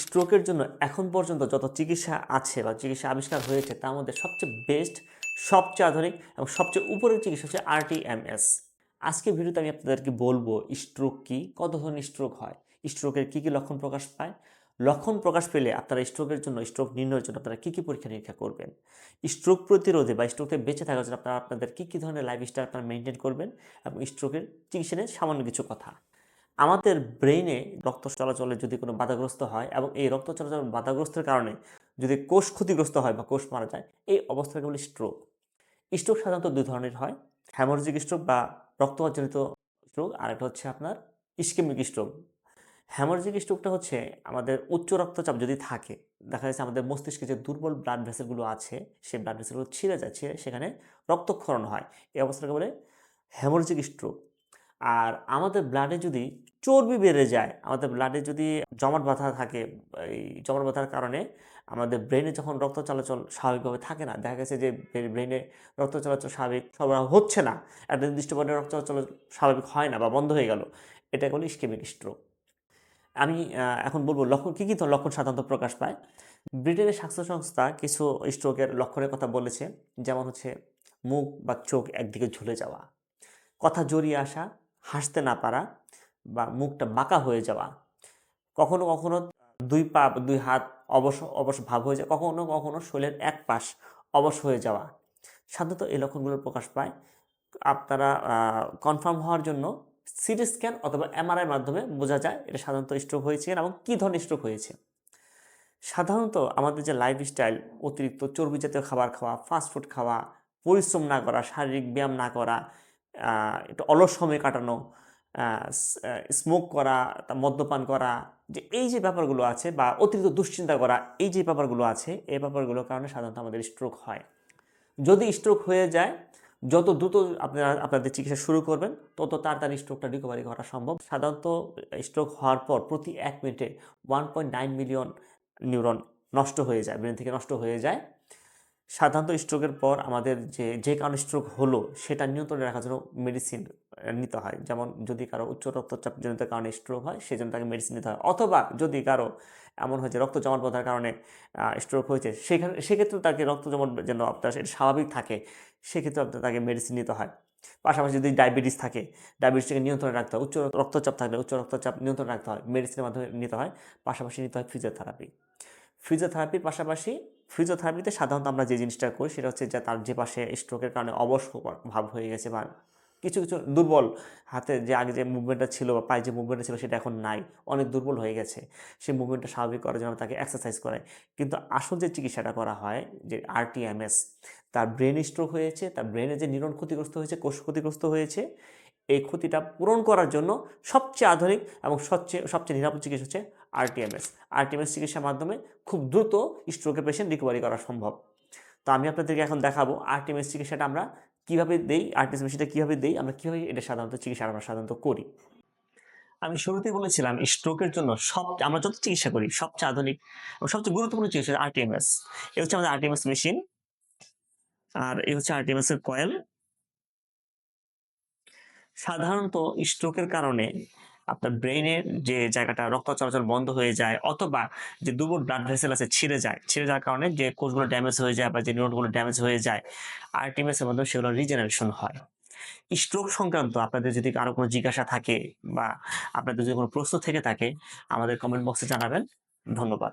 স্ট্রোকের জন্য এখন পর্যন্ত যত চিকিৎসা আছে বা চিকিৎসা আবিষ্কার হয়েছে, তার মধ্যে সবচেয়ে বেস্ট সবচেয়ে আধুনিক এবং সবচেয়ে উপরের চিকিৎসা হচ্ছে আরটিএমএস আজকে ভিডিওতে আমি আপনাদেরকে বলব স্ট্রোক কি? কত ধরনের স্ট্রোক হয়? স্ট্রোকের কী কী লক্ষণ প্রকাশ পায়? লক্ষণ প্রকাশ পেলে আপনারা স্ট্রোকের জন্য স্ট্রোক নির্ণয়ের জন্য আপনারা কী কী পরীক্ষা নিরীক্ষা করবেন? স্ট্রোক প্রতিরোধে বা স্ট্রোক বেঁচে থাকার জন্য আপনারা আপনাদের কী কী ধরনের লাইফস্টাইল আপনারা মেনটেন করবেন? এবং স্ট্রোকের চিকিৎসা নিয়ে সামান্য কিছু কথা। আমাদের ব্রেইনে রক্ত চলাচলে যদি কোনো বাধাগ্রস্ত হয় এবং এই রক্ত চলাচল বাধাগ্রস্তের কারণে যদি কোষ ক্ষতিগ্রস্ত হয় বা কোষ মারা যায়, এই অবস্থাকে বলি স্ট্রোক স্ট্রোক সাধারণত দুই ধরনের হয় হ্যামোরজিক স্ট্রোক বা রক্তজনিত স্ট্রোক আর একটা হচ্ছে আপনার ইস্কেমিক স্ট্রোক হ্যামোরজিক স্ট্রোকটা হচ্ছে আমাদের উচ্চ রক্তচাপ যদি থাকে, দেখা যাচ্ছে আমাদের মস্তিষ্কে যে দুর্বল ব্লাড ভেসেলগুলো আছে, সেই ব্লাড ভেসেলগুলো ছিঁড়ে যায় ছিঁড়ে সেখানে রক্তক্ষরণ হয়। এই অবস্থাকে বলে হ্যামোরজিক স্ট্রোক আর আমাদের ব্লাডে যদি চর্বি বেড়ে যায়, আমাদের ব্লাডে যদি জমাট বাঁধা থাকে, এই জমাট বাঁধার কারণে আমাদের ব্রেনে যখন রক্ত চলাচল স্বাভাবিকভাবে থাকে না, দেখা গেছে যে ব্রেনে রক্ত চলাচল স্বাভাবিক সরবরাহ হচ্ছে না, একটা নির্দিষ্ট পর্যায়ে রক্ত চলাচল স্বাভাবিক হয় না বা বন্ধ হয়ে গেল, এটা হলো ইস্কেমিক স্ট্রোক আমি এখন বলব লক্ষণ, কী কী তো লক্ষণ সাধারণত প্রকাশ পায়? ব্রিটেনের স্বাস্থ্য সংস্থা কিছু স্ট্রোকের লক্ষণের কথা বলেছে, যেমন হচ্ছে মুখ বা চোখ একদিকে ঝুলে যাওয়া, কথা জড়িয়ে আসা হাসতে না পারা বা মুখটা বাঁকা হয়ে যাওয়া, কখনো কখনো দুই পা, দুই হাত অবশ অবশ ভাব হয়ে যায় কখনো কখনো শরীরের এক পাশ অবশ হয়ে যাওয়া। সাধারণত এই লক্ষণগুলো প্রকাশ পায়। আপনারা কনফার্ম হওয়ার জন্য সিটি স্ক্যান অথবা এমআরআই মাধ্যমে বোঝা যায় এটা সাধারণত স্ট্রোক হয়েছে এবং কী ধরনের স্ট্রোক হয়েছে। সাধারণত আমাদের যে লাইফস্টাইল অতিরিক্ত চর্বি জাতীয় খাবার খাওয়া ফাস্টফুড খাওয়া, পরিশ্রম না করা, শারীরিক ব্যায়াম না করা একটু অলস সময় কাটানো স্মোক করা মদ্যপান করা, যে এই যে ব্যাপারগুলো আছে বা অতিরিক্ত দুশ্চিন্তা করা, এই যে ব্যাপারগুলো আছে, এই ব্যাপারগুলোর কারণে সাধারণত আমাদের স্ট্রোক হয়। যদি স্ট্রোক হয়ে যায়, যত দ্রুত আপনারা, আপনাদের চিকিৎসা শুরু করবেন, তত তাড়াতাড়ি স্ট্রোকটা রিকভারি করা সম্ভব। সাধারণত স্ট্রোক হওয়ার পর প্রতি এক মিনিটে one point nine million neuron নষ্ট হয়ে যায়, ব্রেন থেকে নষ্ট হয়ে যায়। সাধারণত স্ট্রোকের পর আমাদের যে যে কারণে স্ট্রোক হলো, সেটা নিয়ন্ত্রণে রাখার জন্য মেডিসিন নিতে হয়। যেমন যদি কারও উচ্চ রক্তচাপ জনিত কারণে স্ট্রোক হয়, সেজন্য তাকে মেডিসিন নিতে হয়। অথবা যদি কারও এমন হয়েছে রক্ত জমাট বাঁধার কারণে স্ট্রোক হয়েছে, সেখানে সেক্ষেত্রে তাকে রক্ত জমাট যেন আপনার সেটা স্বাভাবিক থাকে সেক্ষেত্রে আপনার তাকে মেডিসিন নিতে হয়। পাশাপাশি যদি ডায়াবেটিস থাকে ডায়াবেটিসকে নিয়ন্ত্রণে রাখতে হয়। উচ্চ রক্তচাপ থাকলে উচ্চ রক্তচাপ নিয়ন্ত্রণে রাখতে হয় মেডিসিনের মাধ্যমে নিতে হয়। পাশাপাশি নিতে হয় ফিজিওথেরাপি ফিজিওথেরাপির পাশাপাশি ফিজিওথেরাপিতে সাধারণত আমরা যে জিনিসটা করি সেটা হচ্ছে যে তার যে পাশে স্ট্রোকের কারণে অবশ ভাব হয়ে গেছে বা কিছু কিছু দুর্বল হাতে যে আগে যে মুভমেন্টটা ছিল বা পায়ে যে মুভমেন্টটা ছিল সেটা এখন নাই, অনেক দুর্বল হয়ে গেছে। সেই মুভমেন্টটা স্বাভাবিক করার জন্য তাকে এক্সারসাইজ করায় কিন্তু আসল যে চিকিৎসাটা করা হয় যে আরটিএমএস তার ব্রেন স্ট্রোক হয়েছে, তার ব্রেনে যে নিউরন ক্ষতিগ্রস্ত হয়েছে, কোষ ক্ষতিগ্রস্ত হয়েছে, এই ক্ষতিটা পূরণ করার জন্য সবচেয়ে আধুনিক এবং সবচেয়ে সবচেয়ে নিরাপদ চিকিৎসা হচ্ছে আরটিএমএস আরটিএমএস চিকিৎসার মাধ্যমে খুব দ্রুত স্ট্রোকের পেশেন্ট রিকভারি করা সম্ভব। তো আমি আপনাদেরকে এখন দেখাবো আরটিএমএস চিকিৎসাটা আমরা কীভাবে দেই আরটিএমএস মেশিনটা কীভাবে দেই, আমরা কীভাবে এটা সাধারণত চিকিৎসা আমরা সাধারণত করি। আমি শুরুতেই বলেছিলাম স্ট্রোকের জন্য সব, আমরা যত চিকিৎসা করি, সবচেয়ে আধুনিক এবং সবচেয়ে গুরুত্বপূর্ণ চিকিৎসা আরটিএমএস এই হচ্ছে আমাদের আরটিএমএস মেশিন আর এই হচ্ছে আরটিএমএস এর কয়েল সাধারণত স্ট্রোকের কারণে আপনার ব্রেনের যে জায়গাটা রক্ত চলাচল বন্ধ হয়ে যায় অথবা যে দুর্বল ব্লাড ভেসেল আছে ছিঁড়ে যায়। ছিঁড়ে যাওয়ার কারণে যে কোষগুলো ড্যামেজ হয়ে যায় বা যে নিউরনগুলো ড্যামেজ হয়ে যায় আরটিএমএস এর মাধ্যমে সেগুলো রিজেনারেশন হয়। স্ট্রোক সংক্রান্ত আপনাদের যদি কারও কোনো জিজ্ঞাসা থাকে বা আপনাদের যদি কোনো প্রশ্ন থেকে থাকে, আমাদের কমেন্ট বক্সে জানাবেন। ধন্যবাদ।